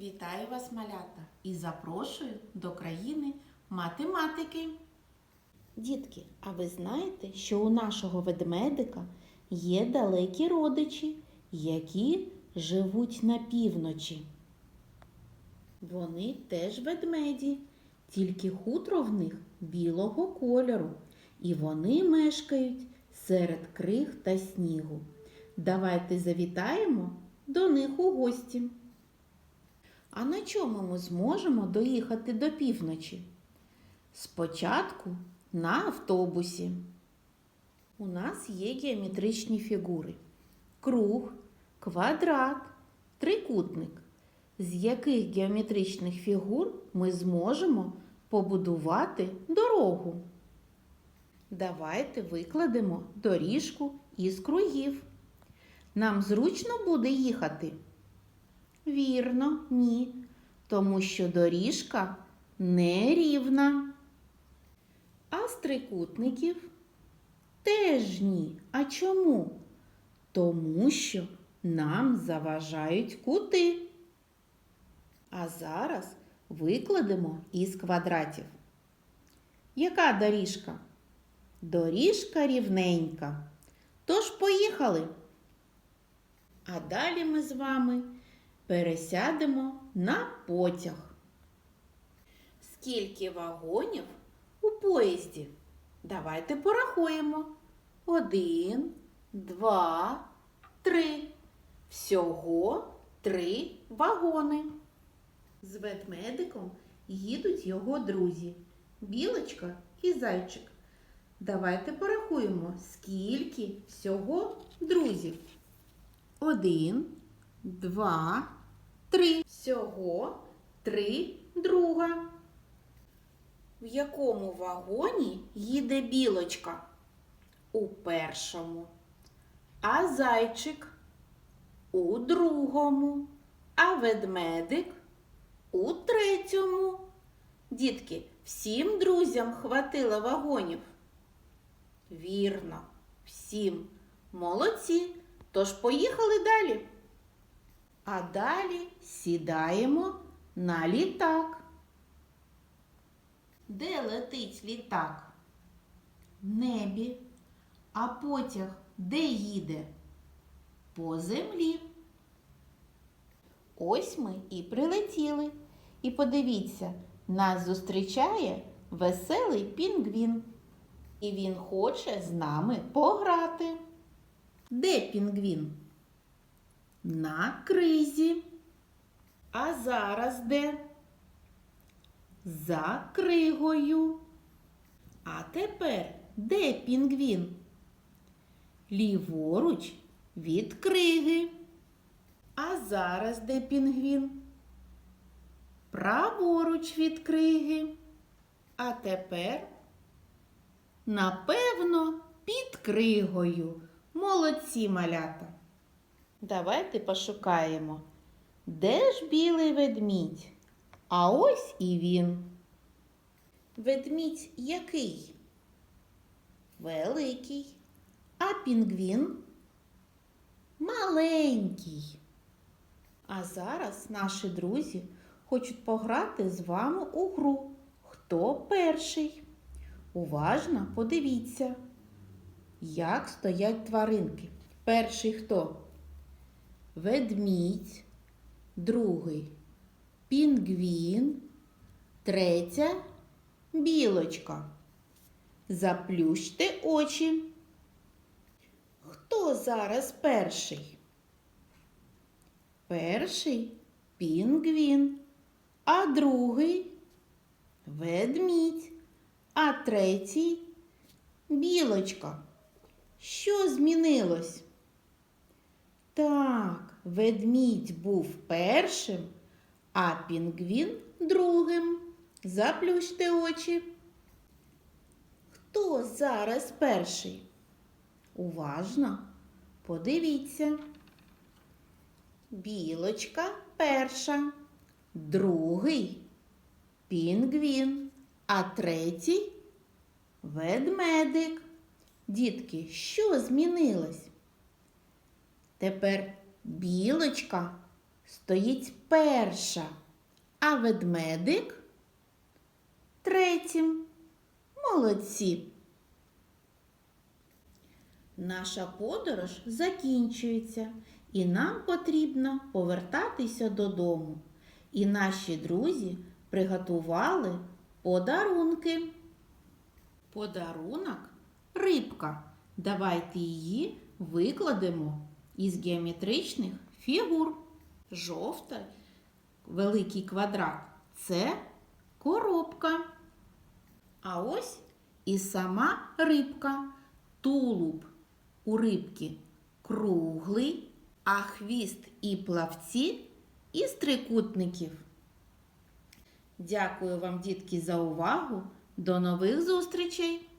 Вітаю вас, малята, і запрошую до країни математики. Дітки, а ви знаєте, що у нашого ведмедика є далекі родичі, які живуть на півночі? Вони теж ведмеді, тільки хутро в них білого кольору, і вони мешкають серед криг та снігу. Давайте завітаємо до них у гості. А на чому ми зможемо доїхати до півночі? Спочатку на автобусі. У нас є геометричні фігури: круг, квадрат, трикутник. З яких геометричних фігур ми зможемо побудувати дорогу? Давайте викладемо доріжку із кругів. Нам зручно буде їхати? Вірно, ні. Тому що доріжка нерівна. А з трикутників теж ні. А чому? Тому що нам заважають кути. А зараз викладемо із квадратів. Яка доріжка? Доріжка рівненька. Тож поїхали. А далі ми з вами пересядемо на потяг. Скільки вагонів у поїзді? Давайте порахуємо. Один, два, три. Всього три вагони. З ведмедиком їдуть його друзі білочка і зайчик. Давайте порахуємо, скільки всього друзів. Один, два, три. Всього три друга. В якому вагоні їде білочка? У першому. А зайчик у другому. А ведмедик у третьому. Дітки, всім друзям хватило вагонів? Вірно, всім. Молодці. Тож поїхали далі. А далі сідаємо на літак. Де летить літак? В небі. А потяг де їде? По землі. Ось ми і прилетіли. І подивіться, нас зустрічає веселий пінгвін. І він хоче з нами пограти. Де пінгвін? На кризі. А зараз де? За кригою. А тепер де пінгвін? Ліворуч від криги. А зараз де пінгвін? Праворуч від криги. А тепер, напевно, під кригою. Молодці малята. Давайте пошукаємо, де ж білий ведмідь? А ось і він. Ведмідь який? Великий. А пінгвін маленький. А зараз наші друзі хочуть пограти з вами у гру. Хто перший? Уважно подивіться, як стоять тваринки. Перший хто? Ведмідь, другий пінгвін, третя білочка. Заплющте очі. Хто зараз перший? Перший пінгвін, а другий ведмідь, а третій білочка. Що змінилось? Ведмідь був першим, а пінгвін другим. Заплющте очі. Хто зараз перший? Уважно подивіться. Білочка перша, другий пінгвін, а третій ведмедик. Дітки, що змінилось? Тепер білочка стоїть перша, а ведмедик третім. Молодці. Наша подорож закінчується, і нам потрібно повертатися додому. І наші друзі приготували подарунки. Подарунок рибка. Давайте її викладемо із геометричних фігур. Жовтий великий квадрат це коробка. А ось і сама рибка. Тулуб у рибки круглий, а хвіст і плавці із трикутників. Дякую вам, дітки, за увагу. До нових зустрічей!